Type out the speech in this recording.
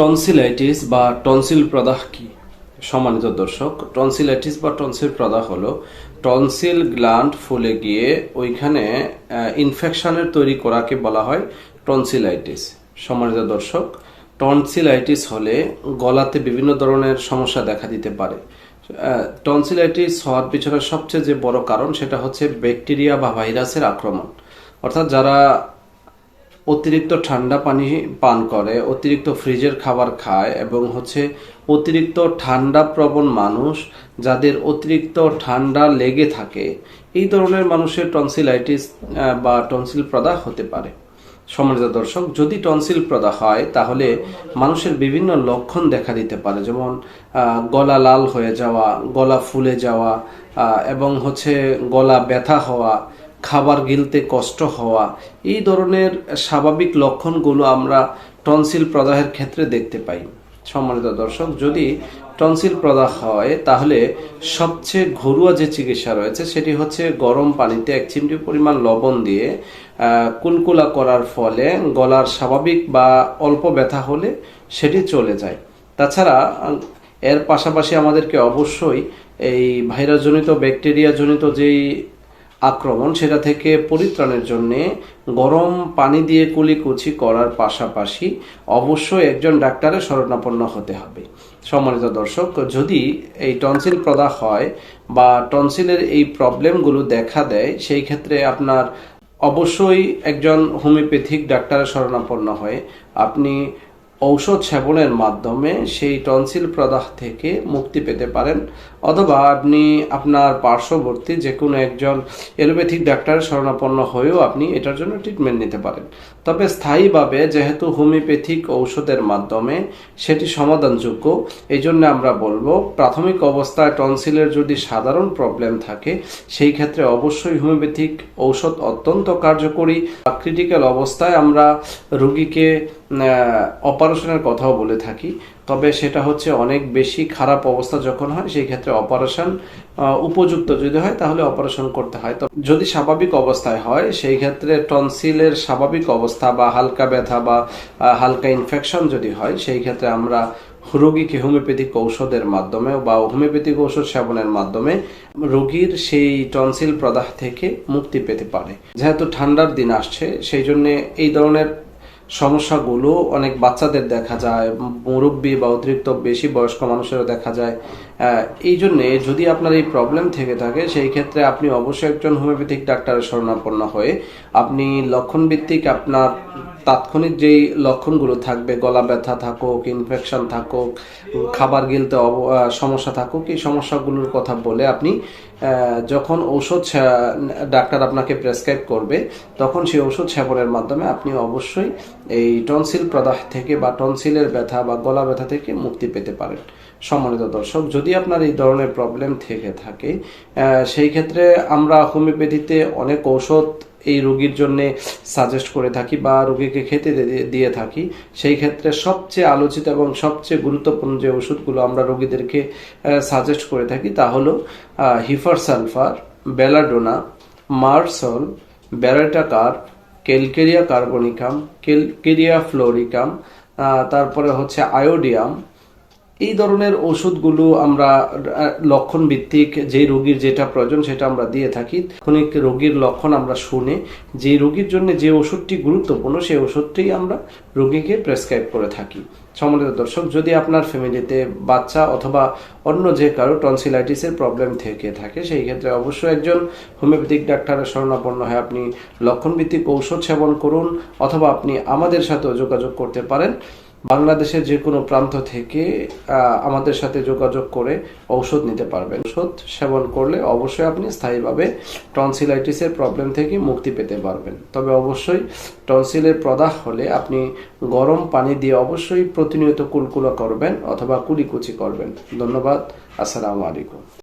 Tonsillitis বা tonsil প্রদাহ কি? সম্মানিত দর্শক টনসিলাইটিস বা টনসিল প্রদাহ হলো টনসিল গ্ল্যান্ড ফুলে গিয়ে ওইখানে ইনফেকশনের তৈরি করাকে বলা হয় টনসিলাইটিস সম্মানিত দর্শক টনসিলাইটিস হলে গলাতে বিভিন্ন ধরনের সমস্যা দেখা দিতে পারে। টনসিলাইটিস হওয়ার পিছনে সবচেয়ে যে বড় কারণ সেটা হচ্ছে ব্যাকটেরিয়া বা ভাইরাসের আক্রমণ। অর্থাৎ যারা অতিরিক্ত ঠান্ডা পানি পান করে, অতিরিক্ত ফ্রিজের খাবার খায় এবং হচ্ছে অতিরিক্ত ঠান্ডা প্রবণ মানুষ যাদের অতিরিক্ত ঠান্ডা লেগে থাকে, এই ধরনের মানুষের টনসিলাইটিস বা টনসিল প্রদাহ হতে পারে। সম্মানিত দর্শক, যদি টনসিল প্রদাহ হয়, তাহলে মানুষের বিভিন্ন লক্ষণ দেখা দিতে পারে, যেমন গলা লাল হয়ে যাওয়া, গলা ফুলে যাওয়া এবং হচ্ছে গলা ব্যথা হওয়া খাবার গিলতে কষ্ট হওয়া, এই ধরনের স্বাভাবিক লক্ষণগুলো আমরা টনসিল প্রদাহের ক্ষেত্রে দেখতে পাই। সম্মানিত দর্শক, যদি টনসিল প্রদাহ হয়, তাহলে সবচেয়ে ঘরোয়া যে চিকিৎসা রয়েছে, সেটি হচ্ছে গরম পানিতে এক চিমটি পরিমাণ লবণ দিয়ে কুলকুলা করার ফলে গলার স্বাভাবিক বা অল্প ব্যথা হলে সেটি চলে যায়। তাছাড়া, এর পাশাপাশি আমাদেরকে অবশ্যই এই ভাইরাসজনিত ব্যাকটেরিয়াজনিত যেই আক্রমণ, সেটা থেকে পরিত্রাণের জন্য গরম পানি দিয়ে কুলিকুচি করার পাশাপাশি অবশ্যই একজন ডাক্তারের শরণাপন্ন হতে হবে। সম্মানিত দর্শক, যদি এই টনসিল প্রদাহ হয় বা টনসিলের এই প্রবলেমগুলো দেখা দেয়, সেই ক্ষেত্রে আপনার অবশ্যই একজন হোমিওপ্যাথিক ডাক্তারের শরণাপন্ন হয়ে আপনি ঔষধ সেবনের মাধ্যমে সেই টনসিল প্রদাহ থেকে মুক্তি পেতে পারেন। অথবা আপনি আপনার পার্শ্ববর্তী যে কোনো একজন এলোপ্যাথিক ডাক্তারের শরণাপন্ন হয়েও আপনি এটার জন্য ট্রিটমেন্ট নিতে পারেন। তবে স্থায়ীভাবে যেহেতু হোমিওপ্যাথিক ঔষধের মাধ্যমে সেটি সমাধানযোগ্য এই জন্য আমরা বলব প্রাথমিক অবস্থায় টনসিলের যদি সাধারণ প্রবলেম থাকে, সেই ক্ষেত্রে অবশ্যই হোমিওপ্যাথিক ঔষধ অত্যন্ত কার্যকরী। ক্রিটিক্যাল অবস্থায় আমরা রুগীকে অপারেশনের কথাও বলে থাকি। তবে সেটা হচ্ছে অনেক বেশি খারাপ অবস্থা যখন হয়, সেই ক্ষেত্রে অপারেশন উপযুক্ত যদি হয় তাহলে অপারেশন করতে হয়। তো যদি স্বাভাবিক অবস্থায় হয়, সেই ক্ষেত্রে টনসিলের স্বাভাবিক অবস্থা বা হালকা ব্যথা বা হালকা ইনফেকশন যদি হয়, সেই ক্ষেত্রে আমরা রোগীকে হোমিওপ্যাথিক ঔষধের মাধ্যমে বা হোমিওপ্যাথিক ঔষধ সেবনের মাধ্যমে রোগীর সেই টনসিল প্রদাহ থেকে মুক্তি পেতে পারে। যেহেতু ঠান্ডার দিন আসছে, সেই জন্য এই ধরনের সমস্যাগুলো অনেক বাচ্চাদের দেখা যায় মুরব্বী বা অতিরিক্ত বেশি বয়স্ক মানুষেরও দেখা যায়। এই জন্যে যদি আপনার এই প্রবলেম থেকে থাকে, সেই ক্ষেত্রে আপনি অবশ্যই একজন হোমিওপ্যাথিক ডাক্তারের শরণাপন্ন হয়ে আপনি লক্ষণভিত্তিক আপনার তাৎক্ষণিক যেই লক্ষণগুলো থাকবে, গলা ব্যথা থাকুক ইনফেকশন থাকুক, খাবার গিলতে সমস্যা থাকুক, এই সমস্যাগুলোর কথা বলে আপনি যখন ঔষধ ডাক্তার আপনাকে প্রেসক্রাইব করবে, তখন সেই ওষুধ সেবনের মাধ্যমে আপনি অবশ্যই এই টনসিল প্রদাহ থেকে বা টনসিলের ব্যথা বা গলা ব্যথা থেকে মুক্তি পেতে পারেন। সম্মানিত দর্শক, যদি আপনার এই ধরনের প্রবলেম থেকে থাকে সেই ক্ষেত্রে আমরা হোমিওপ্যাথিতে অনেক ঔষধ এই রোগীর জন্য সাজেস্ট করে থাকি বা রোগীকে খেতে দিয়ে থাকি। সেই ক্ষেত্রে সবচেয়ে আলোচিত এবং সবচেয়ে গুরুত্বপূর্ণ যে ওষুধগুলো আমরা রোগীদেরকে সাজেস্ট করে থাকি তা হলো hepar sulphur, belladonna, merc sol baryta carb calcarea carbonicum calcarea fluoricum তারপরে হচ্ছে আয়োডিয়াম এই ধরনের ওষুধগুলো আমরা লক্ষণ ভিত্তিক যে রোগীর যেটা প্রয়োজন সেটা আমরা দিয়ে থাকি। ক্ষণিক রোগীর লক্ষণ আমরা শুনে যে রোগীর জন্য যে ওষুধটি গুরুত্বপূর্ণ সেই ওষুধটি আমরা রোগীকে প্রেসক্রাইব করে থাকি। সম্মানিত দর্শক, যদি আপনার ফ্যামিলিতে বাচ্চা অথবা অন্য যে কারও টনসিলাইটিসের প্রবলেম থেকে থাকে, সেই ক্ষেত্রে অবশ্যই একজন হোমিওপ্যাথিক ডাক্তারের শরণাপন্ন হয়ে আপনি লক্ষণভিত্তিক ঔষধ সেবন করুন অথবা আপনি আমাদের সাথেও যোগাযোগ করতে পারেন। বাংলাদেশের যে কোনো প্রান্ত থেকে আমাদের সাথে যোগাযোগ করে ঔষধ নিতে পারবেন। ঔষধ সেবন করলে অবশ্যই আপনি স্থায়ীভাবে টনসিলাইটিসের প্রবলেম থেকে মুক্তি পেতে পারবেন। তবে অবশ্যই টনসিলের প্রদাহ হলে আপনি গরম পানি দিয়ে অবশ্যই প্রতিনিয়ত কুলকুলা করবেন অথবা কুলিকুচি করবেন। ধন্যবাদ। আসসালামু আলাইকুম।